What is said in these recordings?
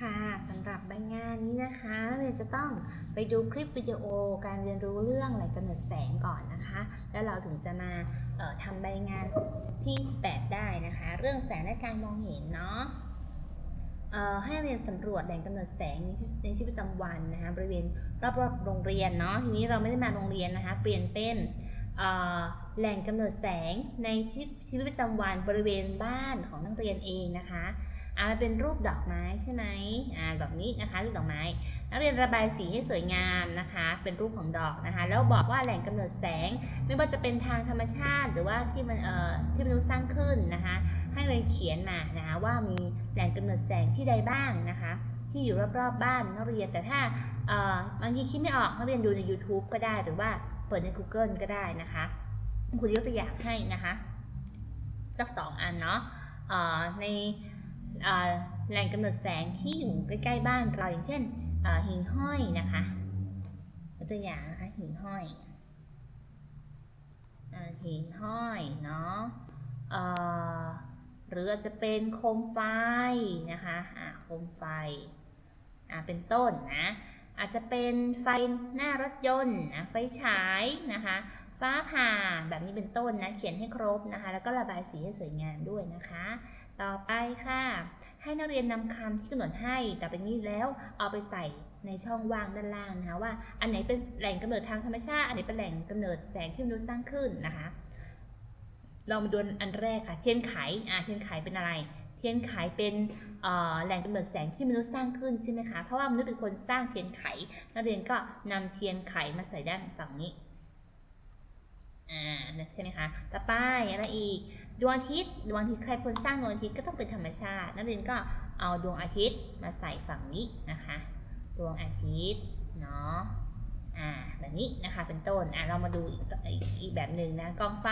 ค่ะสำหรับใบงานนี้นะคะนักเรียนจะต้องไปดูคลิปวิดีโอการเรียนรู้เรื่องแหล่งกำเนิดแสงก่อนนะคะ แล้วเราถึงจะมาออทำใบงานที่ 18 ได้นะคะ เรื่องแสงและการมองเห็นเนาะให้เรียนสำรวจแหล่งกำเนิดแสงในชีวิตประจำวันนะคะบริเวณรอบๆโรงเรียนเนาะทีนี้เราไม่ได้มาโรงเรียนนะคะ เปลี่ยนเป็นแหล่งกำเนิดแสงในชีวิตประจำวันบริเวณบ้านของนักเรียนเองนะคะ อ่ามันเป็นรูปดอกไม้ใช่ไหมอ่าแบบนี้นะคะรูปดอกไม้ นักเรียนระบายสีให้สวยงามนะคะ เป็นรูปของดอกนะคะ แล้วบอกว่าแหล่งกำเนิดแสง ไม่ว่าจะเป็นทางธรรมชาติ หรือว่าที่มันเอ่อที่มนุษย์สร้างขึ้นนะคะ ให้นักเรียนเขียนมานะคะว่ามีแหล่งกำเนิดแสงที่ใดบ้างนะคะ ที่อยู่รอบๆบบ้านนักเรียนแต่ถ้าเอ่อบางทีคิดไม่ออกนักเรียนดูใน YouTube ก็ได้หรือว่าเปิดใน Google ก็ได้นะคะครูยกตัวอย่างให้นะคะ สักสองอันเนาะเอ่อใน แหล่งกำเนิดแสงที่อยู่ใกล้ๆบ้านเราอย่างเช่นหิ่งห้อยนะคะตัวอย่างนะคะหิ่งห้อยหิ่งห้อยเนาะหรืออาจจะเป็นโคมไฟนะคะโคมไฟเป็นต้นนะอาจจะเป็นไฟหน้ารถยนต์นะไฟฉายนะคะ ฟ้าผ่าแบบนี้เป็นต้นนะ เขียนให้ครบนะคะ แล้วก็ระบายสีให้สวยงามด้วยนะคะ ต่อไปค่ะ ให้นักเรียนนำคำที่กำหนดให้แต่เป็นนี้แล้วเอาไปใส่ในช่องว่างด้านล่างนะคะว่าอันไหนเป็นแหล่งกำเนิดทางธรรมชาติ อันไหนเป็นแหล่งกำเนิดแสงที่มนุษย์สร้างขึ้นนะคะเรามาดูอันแรกค่ะเทียนไขอ่าเทียนไขเป็นอะไร เทียนไขเป็นแหล่งกำเนิดแสงที่มนุษย์สร้างขึ้นใช่ไหมคะเพราะว่ามนุษย์เป็นคนสร้างเทียนไข นักเรียนก็นำเทียนไขมาใส่ด้านฝั่งนี้ อ่าใช่ไหมคะ ต่อไปอะไรอีก ดวงอาทิตย์ ดวงอาทิตย์ใครคนสร้างดวงอาทิตย์ก็ต้องเป็นธรรมชาติ นักเรียนก็เอาดวงอาทิตย์มาใส่ฝั่งนี้นะคะ ดวงอาทิตย์เนาะ อ่า แบบนี้นะคะ เป็นต้น อ่าเรามาดูอีกอีกอีกแบบหนึ่งนะ กองไฟ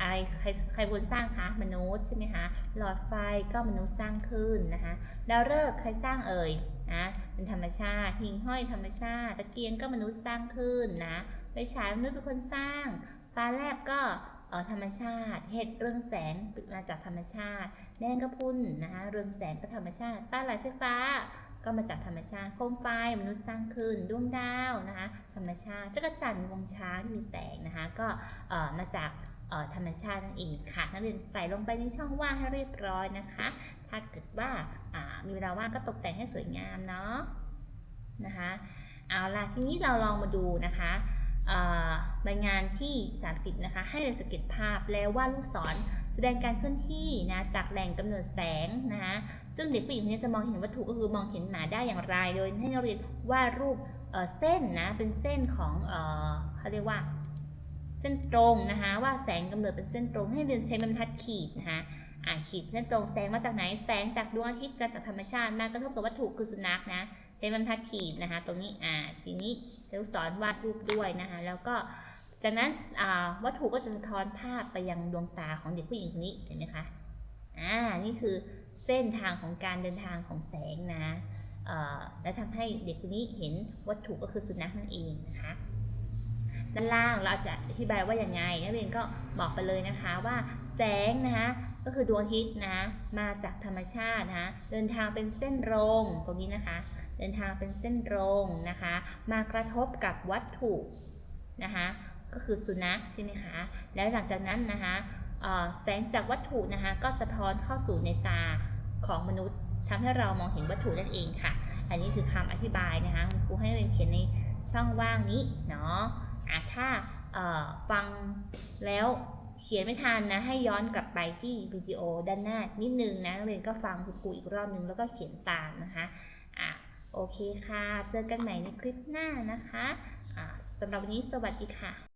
อะไรใครใครคนสร้างคะ มนุษย์ใช่ไหมคะ หลอดไฟก็มนุษย์สร้างขึ้นนะคะ ดาวฤกษ์ใครสร้างเอ่ยนะเป็นธรรมชาติหิ่งห้อยธรรมชาติ ตะเกียงก็มนุษย์สร้างขึ้นนะไฟฉายมนุษย์เป็นคนสร้าง ฟ้าแลบก็ธรรมชาติเห็ดเรืองแสงมาจากธรรมชาติ แมงกะพรุนนะคะเรืองแสงก็ธรรมชาติป้าไหลไฟฟ้าก็มาจากธรรมชาติโคมไฟมนุษย์สร้างขึ้นดวงดาวนะคะธรรมชาติจักรจันทร์วงช้างที่มีแสงนะคะก็มาจากธรรมชาตินั่นเองค่ะนักเรียนใส่ลงไปในช่องว่างให้เรียบร้อยนะคะ ถ้าเกิดว่าอ่ามีเวลาว่างก็ตกแต่งให้สวยงามเนาะนะคะเอาล่ะทีนี้เราลองมาดูนะคะ ใบงานที่ 30 นะคะ ให้เราสเก็ตภาพแล้ววาดลูกศรแสดงการเคลื่อนที่นะจากแหล่งกำเนิดแสงนะคะซึ่งเด็กผู้หญิงคนนี้จะมองเห็นวัตถุก็คือมองเห็นหมาได้อย่างไร โดยให้นักเรียนวาดรูปเเส้นนะเป็นเส้นของเขาเรียกว่าเส้นตรงนะคะว่าแสงกำเนิดเป็นเส้นตรงให้เรียนใช้บรรทัดขีดนะคะอ่าขีดเส้นตรงแสงมาจากไหนแสงจากดวงอาทิตย์มาจากธรรมชาติมากระทบกับวัตถุคือสุนัขนะใช้บรรทัดขีดนะคะตรงนี้อ่าทีนี้เราสอนวาดรูปด้วยนะคะแล้วก็ จากนั้นวัตถุก็จะสะท้อนภาพไปยังดวงตาของเด็กผู้หญิงคนนี้เห็นไหมคะอ่านี่คือเส้นทางของการเดินทางของแสงนะและทำให้เด็กคนนี้เห็นวัตถุก็คือสุนัขนั่นเองนะคะด้านล่างเราจะอธิบายว่าอย่างไงนักเรียนก็บอกไปเลยนะคะว่าแสงนะคะก็คือดวงอาทิตย์นะมาจากธรรมชาตินะเดินทางเป็นเส้นตรงตรงนี้นะคะ เดินทางเป็นเส้นตรงนะคะ มากระทบกับวัตถุนะคะ ก็คือสุนัขใช่ไหมคะ แล้วหลังจากนั้นนะคะแสงจากวัตถุนะคะก็สะท้อนเข้าสู่ในตาของมนุษย์ทำให้เรามองเห็นวัตถุนั่นเองค่ะ อันนี้คือคำอธิบายนะคะครูให้เรียนเขียนในช่องว่างนี้เนาะถ้าฟังแล้วเขียนไม่ทันนะให้ย้อนกลับไปที่วิดีโอด้านหน้านิดนึงนะเรียนก็ฟังคุณครูอีกรอบนึงแล้วก็เขียนตามนะคะอะโอเคค่ะ เจอกันใหม่ในคลิปหน้านะคะะสำหรับวันนี้สวัสดีค่ะ